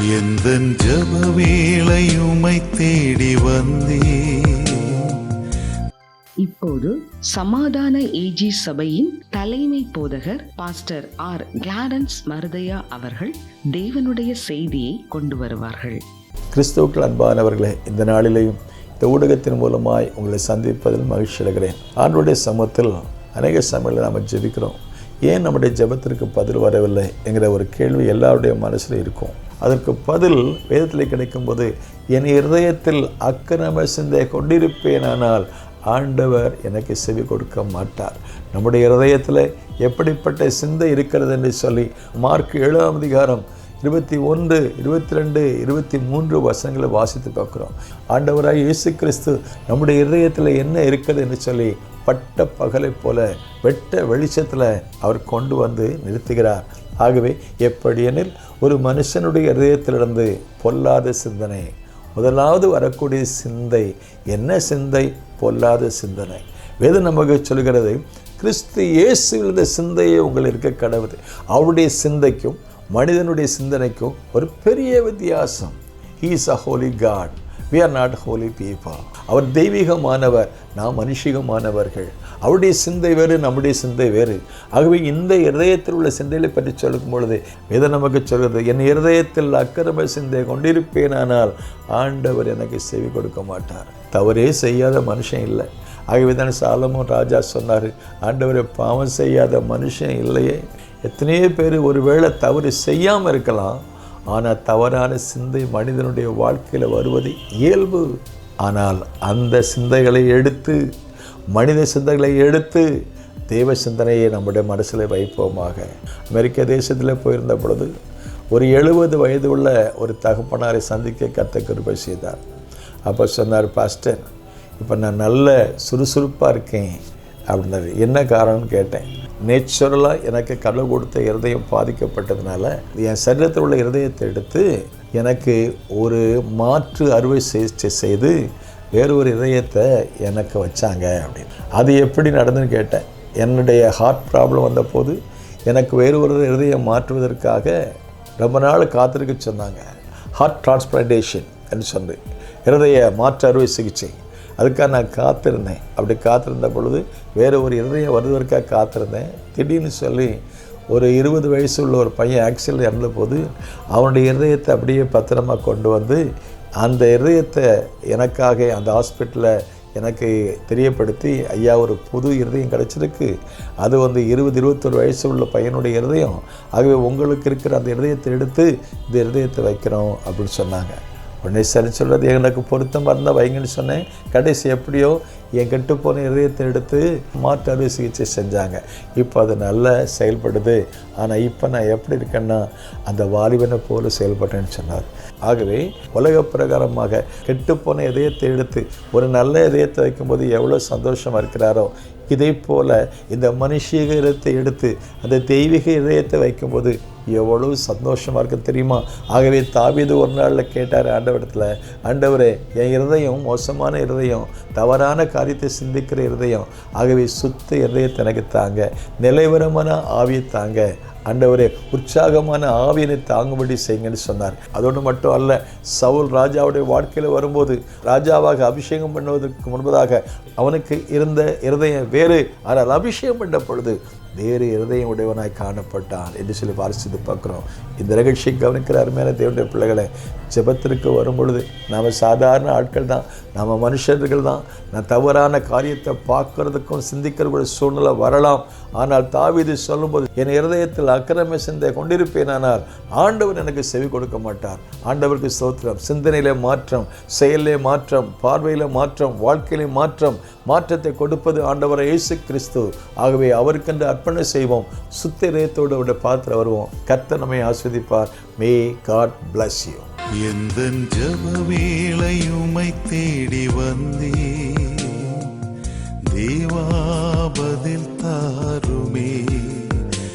எந்த ஜப வேளையுமை தேடி வந்தே? இப்போது சமாதான ஏஜி சபையின் தலைமை போதகர் பாஸ்டர் ஆர் கிளாரன்ஸ் மருதையா அவர்கள் தேவனுடைய செய்தியை கொண்டு வருவார்கள். கிறிஸ்துவுக்கள் அன்பானவர்களே இந்த நாளிலேயும் இந்த ஊடகத்தின் மூலமாய் உங்களை சந்திப்பதில் மகிழ்ச்சி அடைகிறேன். ஆண்டுடைய சமூகத்தில் அநேக சமயங்களில் நாம் ஜெபிக்கிறோம். ஏன் நம்முடைய ஜெபத்திற்கு பதில் வரவில்லை என்கிற ஒரு கேள்வி எல்லாருடைய மனசில் இருக்கும். அதற்கு பதில் வேதத்தில் கிடைக்கும்போது என் இருதயத்தில் அக்கிரம சிந்தை கொண்டிருப்பேனானால் ஆண்டவர் எனக்கு செவி கொடுக்க மாட்டார். நம்முடைய இருதயத்தில் எப்படிப்பட்ட சிந்தை இருக்கிறது என்று சொல்லி மார்க் ஏழாம் அதிகாரம் இருபத்தி ஒன்று இருபத்தி ரெண்டு இருபத்தி மூன்று வசனங்களை வாசித்து பார்க்குறோம். ஆண்டவராக இயேசு கிறிஸ்து நம்முடைய இதயத்தில் என்ன இருக்குது என்று சொல்லி பட்ட பகலை போல வெட்ட வெளிச்சத்தில் அவர் கொண்டு வந்து நிறுத்துகிறார். ஆகவே எப்படியெனில் ஒரு மனுஷனுடைய இதயத்திலிருந்து பொல்லாத சிந்தனை முதலாவது வரக்கூடிய சிந்தை என்ன சிந்தை? பொல்லாத சிந்தனை. வேதம் நமக்கு சொல்கிறது கிறிஸ்து இயேசுவில் சிந்தையே உங்கள் இருக்க கடவுது. அவருடைய சிந்தைக்கும் மனிதனுடைய சிந்தனைக்கும் ஒரு பெரிய வித்தியாசம். He is a holy god we are not holy people அவர் தெய்வீகமானவர் நாம் மனுஷிகமானவர்கள் அவருடைய சிந்தை வேறு நம்முடைய சிந்தை வேறு. ஆகவே இந்த இருதயத்தில் உள்ள சிந்தைகளை பற்றி சொல்லும் பொழுது இதை நமக்கு சொல்கிறது என் இருதயத்தில் அக்கிரம சிந்தை கொண்டிருப்பேனானால் ஆண்டவர் எனக்கு செவி கொடுக்க மாட்டார். தவறே செய்யாத மனுஷன் இல்லை. ஆகவே தான் சாலமும் ராஜா சொன்னார் ஆண்டவரை பாவம் செய்யாத மனுஷன் இல்லையே. எத்தனையோ பேர் ஒருவேளை தவறு செய்யாமல் இருக்கலாம். ஆனால் தவறான சிந்தை மனிதனுடைய வாழ்க்கையில் வருவது இயல்பு. ஆனால் அந்த சிந்தைகளை எடுத்து மனித சிந்தைகளை எடுத்து தெய்வ சிந்தனையை நம்முடைய மனசில் வைப்போமாக. அமெரிக்க தேசத்தில் போயிருந்த பொழுது ஒரு எழுபது வயது உள்ள ஒரு தகப்பனாரை சந்திக்க கத்த கிருபை செய்தார். அப்போ சொன்னார் பாஸ்டர் இப்போ நான் நல்ல சுறுசுறுப்பாக இருக்கேன் அப்படின்னாரு என்ன காரணம்னு கேட்டேன். நேச்சுரலாக எனக்கு கடவுள் கொடுத்த இருதயம் பாதிக்கப்பட்டதுனால என் சரீரத்தில் உள்ள இருதயத்தை எடுத்து எனக்கு ஒரு மாற்று அறுவை சிகிச்சை செய்து வேறு ஒரு இதயத்தை எனக்கு வச்சாங்க அப்படின்னு. அது எப்படி நடந்துன்னு கேட்டேன். என்னுடைய ஹார்ட் ப்ராப்ளம் வந்தபோது எனக்கு வேறு ஒரு இதயம் மாற்றுவதற்காக ரொம்ப நாள் காத்திருக்க சொன்னாங்க. ஹார்ட் டிரான்ஸ்பிளான்டேஷன் என்று சொன்னேன் இருதய மாற்று அறுவை சிகிச்சை. அதுக்காக நான் காத்திருந்தேன். அப்படி காத்திருந்த பொழுது வேறு ஒரு இருதயம் வருவதற்காக காத்திருந்தேன். திடீர்னு சொல்லி ஒரு இருபது வயசு உள்ள ஒரு பையன் ஆக்சிடென்ட் இறந்த போது அவனுடைய இருதயத்தை அப்படியே பத்திரமா கொண்டு வந்து அந்த இருதயத்தை எனக்காக அந்த ஹாஸ்பிட்டலில் எனக்கு தெரியப்படுத்தி ஐயா ஒரு புது இருதயம் கிடச்சிருக்கு. அது வந்து இருபது இருபத்தொரு வயசு உள்ள பையனுடைய இருதயம். ஆகவே உங்களுக்கு இருக்கிற அந்த இருதயத்தை எடுத்து இந்த இருதயத்தை வைக்கிறோம். அப்படின்னு சொன்னாங்க. உடனே சரி சொல்கிறது எனக்கு பொருத்தம் இருந்தால் வைங்கன்னு சொன்னேன். கடைசி எப்படியோ என் கெட்டு போன இதயத்தை எடுத்து மாற்று அறுவை சிகிச்சை செஞ்சாங்க. இப்போ அது நல்லா செயல்படுது. ஆனால் இப்போ நான் எப்படி இருக்கேன்னா அந்த வாலிபனை போல செயல்பட்டேன்னு சொன்னார். ஆகவே உலக பிரகாரமாக கெட்டுப்போன இதயத்தை எடுத்து ஒரு நல்ல இதயத்தை வைக்கும்போது எவ்வளோ சந்தோஷமாக இருக்கிறாரோ இதே போல் இந்த மனுஷீக இதயத்தை எடுத்து அந்த தெய்வீக இதயத்தை வைக்கும்போது எவ்வளவு சந்தோஷமாக இருக்குது தெரியுமா? ஆகவே தாவீது ஒரு நாளில் கேட்டார் ஆண்டவரத்தில் ஆண்டவரே என் இருதயம் மோசமான இருதயம் தவறான காரியத்தை சிந்திக்கிற இருதயம் ஆகவே சுத்த இருதயத்தை எனக்கு தாங்க. நிலைவரமான ஆவியை தாங்க. அண்டவரே உற்சாகமான ஆவியனை தாங்கும்படி செய்யுங்கன்னு சொன்னார். அதோடு மட்டும் அல்ல சவுல் ராஜாவுடைய வாழ்க்கையில் வரும்போது ராஜாவாக அபிஷேகம் பண்ணுவதற்கு முன்பதாக அவனுக்கு இருந்த இருதயம் வேறு. ஆனால் அபிஷேகம் பண்ண பொழுது வேறு இருதயம் உடையவனாய் காணப்பட்டான் என்று சொல்லி வாசித்து பார்க்குறோம். இந்த நிகழ்ச்சியை கவனிக்கிற அருமையான தேவனுடைய பிள்ளைகளை. ஜெபத்திற்கு வரும்பொழுது நாம் சாதாரண ஆட்கள் தான் நாம் மனுஷர்கள் தான். நான் தவறான காரியத்தை பார்க்கறதுக்கும் சிந்திக்கிறக்கூடிய சூழ்நிலை வரலாம். ஆனால் தாவிது சொல்லும்போது என் இருதயத்தில் அக்கிரம சிந்தை கொண்டிருப்பேனானால் ஆண்டவர் எனக்கு செவி கொடுக்க மாட்டார். ஆண்டவருக்கு ஸ்தோத்திரம். சிந்தனையிலே மாற்றம் செயலிலே மாற்றம் பார்வையில் மாற்றம் வாழ்க்கையிலே மாற்றம் மாற்றத்தை கொடுப்பது ஆண்டவர் இயேசு கிறிஸ்து. ஆகவே அவருக்கென்று அர்ப்பணம் செய்வோம். சுத்த இதயத்தோடு அவருடைய பாத்திரம் வருவோம். கர்த்தர் நம்மை ஆஸ்வதிப்பார் மே காட் பிளஸ் யூ எந்த ஜப வேளையுமை தேடி வந்தே தேவாபதில் தாருமே.